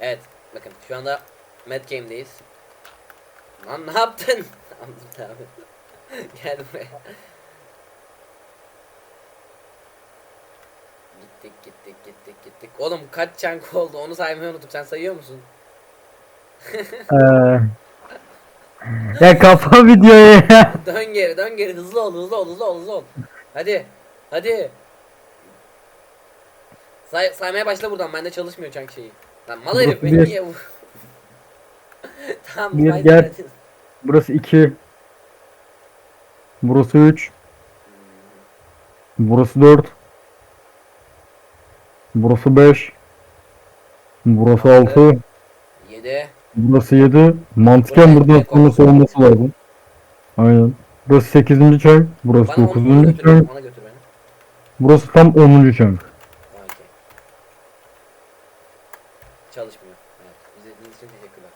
Evet bakın şu anda Mad Game'deyiz. Lan ne yaptın? Tamam abi. Gel buraya. Gittik gittik gittik gittik. Oğlum kaç çank oldu onu saymayı unuttum. Sen sayıyor musun? Ee, ya kafa videoya ya. dön geri dön geri hızlı ol hızlı ol hızlı ol hızlı ol. Hadi. Hadi. Say saymaya başla buradan. Bende çalışmıyor çank şeyi. Lan mal herif beni Bir. niye bu? tamam Bir gel. Burası 2. Burası 3. Burası 4. Burası 5. Burası 6. Yedi. Burası 7. Mantıken Buraya buradan ekmek olsun. sonrası olması lazım. Aynen. Burası 8. çay. Burası Bana onu, 9. onu götür. çay. Ona götür beni. Burası tam 10. çay. Çalışmıyor. Evet. İzlediğiniz için teşekkürler.